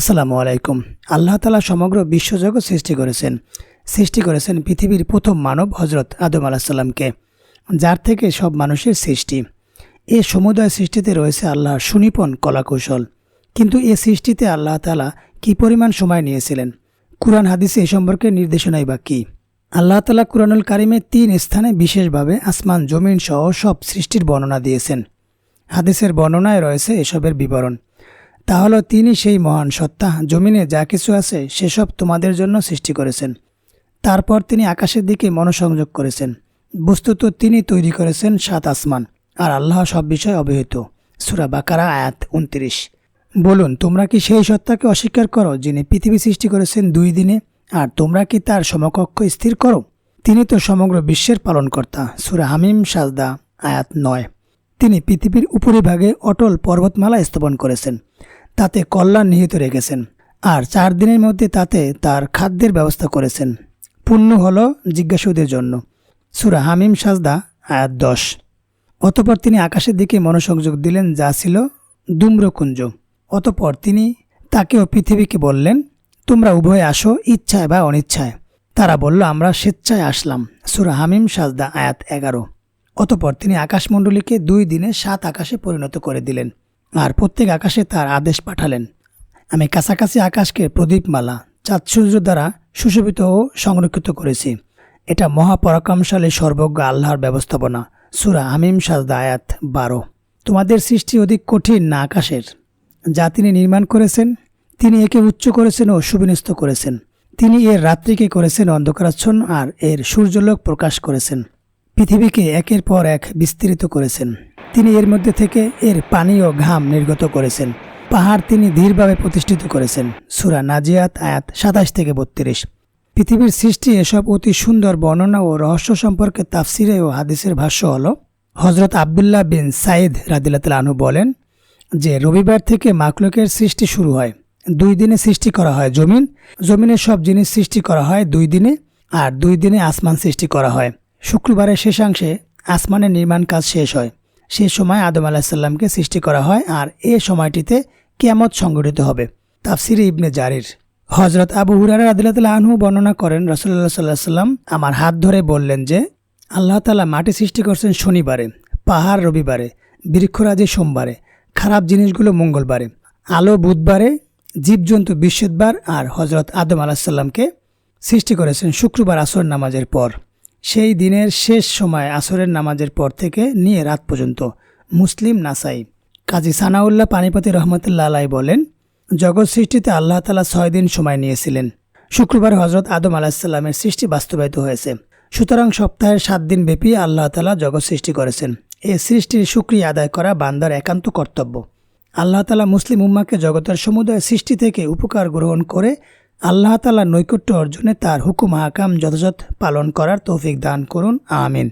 আসসালামু আলাইকুম। আল্লাহ তালা সমগ্র বিশ্বজগৎ সৃষ্টি করেছেন। সৃষ্টি করেছেন পৃথিবীর প্রথম মানব হজরত আদম আলাহিসাল্লামকে যার থেকে সব মানুষের সৃষ্টি। এ সমুদয় সৃষ্টিতে রয়েছে আল্লাহর সুনিপন কলাকৌশল। কিন্তু এ সৃষ্টিতে আল্লাহ তালা কি পরিমাণ সময় নিয়েছিলেন? কুরআন হাদিসে এ সম্পর্কে নির্দেশনাই বা কী? আল্লাহ তালা কুরআনুল কারিমে তিন স্থানে বিশেষভাবে আসমান, জমিন সহ সব সৃষ্টির বর্ণনা দিয়েছেন। হাদিসের বর্ণনায় রয়েছে এসবের বিবরণ। তা হলো তিনি সেই মহান সত্তা জমিনে যা কিছু আছে সেসব তোমাদের জন্য সৃষ্টি করেছেন। তারপর তিনি আকাশের দিকে মনোসংযোগ করেছেন। বস্তুত তিনি তৈরি করেছেন সাত আসমান, আর আল্লাহ সব বিষয় অবহিত। সুরা বাকারা, আয়াত উনত্রিশ। বলুন, তোমরা কি সেই সত্তাকে অস্বীকার করো যিনি পৃথিবী সৃষ্টি করেছেন দুই দিনে, আর তোমরা কি তার সমকক্ষ স্থির করো? তিনি তো সমগ্র বিশ্বের পালনকর্তা। সুরা হামিম, সাজদা, আয়াত নয়। তিনি পৃথিবীর উপরিভাগে অটল পর্বতমালা স্থাপন করেছেন। তাতে কল্যাণ নিহিত রেখেছেন। আর চার দিনের মধ্যে তাতে তার খাদ্যের ব্যবস্থা করেছেন। পুণ্য হল জিজ্ঞাসুদের জন্য। সুরা হামিম সাজদা, আয়াত দশ। অতপর তিনি আকাশের দিকে মনোসংযোগ দিলেন, যা ছিল দুম্রকুঞ্জ অতপর তিনি তাকেও পৃথিবীকে বললেন, তোমরা উভয়ে আসো ইচ্ছায় বা অনিচ্ছায়। তারা বলল, আমরা স্বেচ্ছায় আসলাম। সুরা হামিম সাজদা, আয়াত এগারো। অতপর তিনি আকাশমণ্ডলীকে দুই দিনে সাত আকাশে পরিণত করে দিলেন। আর প্রত্যেক আকাশে তার আদেশ পাঠালেন। আমি কাছাকাছি আকাশকে প্রদীপমালা চাঁদসূর্য দ্বারা সুশোভিত ও সংরক্ষিত করেছি। এটা মহাপরাক্রমশালী সর্বজ্ঞ আল্লাহর ব্যবস্থাপনা। সুরা হামিম, সাজদা আয়াত বারো। তোমাদের সৃষ্টি অধিক কঠিন না আকাশের। যা তিনি নির্মাণ করেছেন, তিনি একে উচ্চ করেছেন ও সুবিন্যস্ত করেছেন। তিনি এর রাত্রিকে করেছেন অন্ধকারাচ্ছন্ন আর এর সূর্যলোক প্রকাশ করেছেন। পৃথিবীকে একের পর এক বিস্তৃত করেছেন। তিনি এর মধ্যে থেকে এর পানি ও ঘাম নির্গত করেছেন। পাহাড় তিনি ধীরভাবে প্রতিষ্ঠিত করেছেন। সুরা নাজিয়াত, আয়াত সাতাশ থেকে বত্রিশ। পৃথিবীর সৃষ্টি এসব অতি সুন্দর বর্ণনা ও রহস্য সম্পর্কে তাফসিরে ও হাদিসের ভাষ্য হল হজরত আবদুল্লাহ বিন সাইদ রাদিল্লাহ আনহু বলেন যে, রবিবার থেকে মাকলুকের সৃষ্টি শুরু হয়। দুই দিনে সৃষ্টি করা হয় জমিন জমিনের সব জিনিস সৃষ্টি করা হয় দুই দিনে আর দুই দিনে আসমান সৃষ্টি করা হয়। শুক্রবারের শেষাংশে আসমানের নির্মাণ কাজ শেষ হয়। সে সময় আদম আলাহিসাল্লামকে সৃষ্টি করা হয় আর এ সময়টিতে কিয়ামত সংগঠিত হবে। তাফসিরে ইবনে জারির। হজরত আবু হুরার আদিল্লাহ আনহু বর্ণনা করেন রসুল্লাহ সাল্লাহ সাল্লাম আমার হাত ধরে বললেন যে, আল্লাহ তালা মাটি সৃষ্টি করছেন শনিবারে, পাহাড় রবিবারে, বৃক্ষরাজি সোমবারে, খারাপ জিনিসগুলো মঙ্গলবারে, আলো বুধবারে, জীবজন্তু বৃহস্পতিবার আর হজরত আদম আলাহিসাল্লামকে সৃষ্টি করেছেন শুক্রবার আসর নামাজের পর। সেই দিনের শেষ সময় আসরের নামাজের পর থেকে নিয়ে রাত পর্যন্ত। মুসলিম নাসাই। কাজী সানাউল্লাহ পানিপতি রহমতুল্লাহ আলাই বলেন, জগৎ সৃষ্টিতে আল্লাহ তালা ছয় দিন সময় নিয়েছিলেন। শুক্রবার হজরত আদম আলাহিসাল্লামের সৃষ্টি বাস্তবায়িত হয়েছে। সুতরাং সপ্তাহের সাত দিন ব্যাপী আল্লাহ তালা জগৎ সৃষ্টি করেছেন। এই সৃষ্টির সুক্রিয়া আদায় করা বান্দার একান্ত কর্তব্য। আল্লাহ তালা মুসলিম উম্মাকে জগতের সমুদয় সৃষ্টি থেকে উপকার গ্রহণ করে আল্লাহ তালা নৈকট্য অর্জনে তার হুকুম হাকাম যথাযথ পালন করার তৌফিক দান করুন আমিন।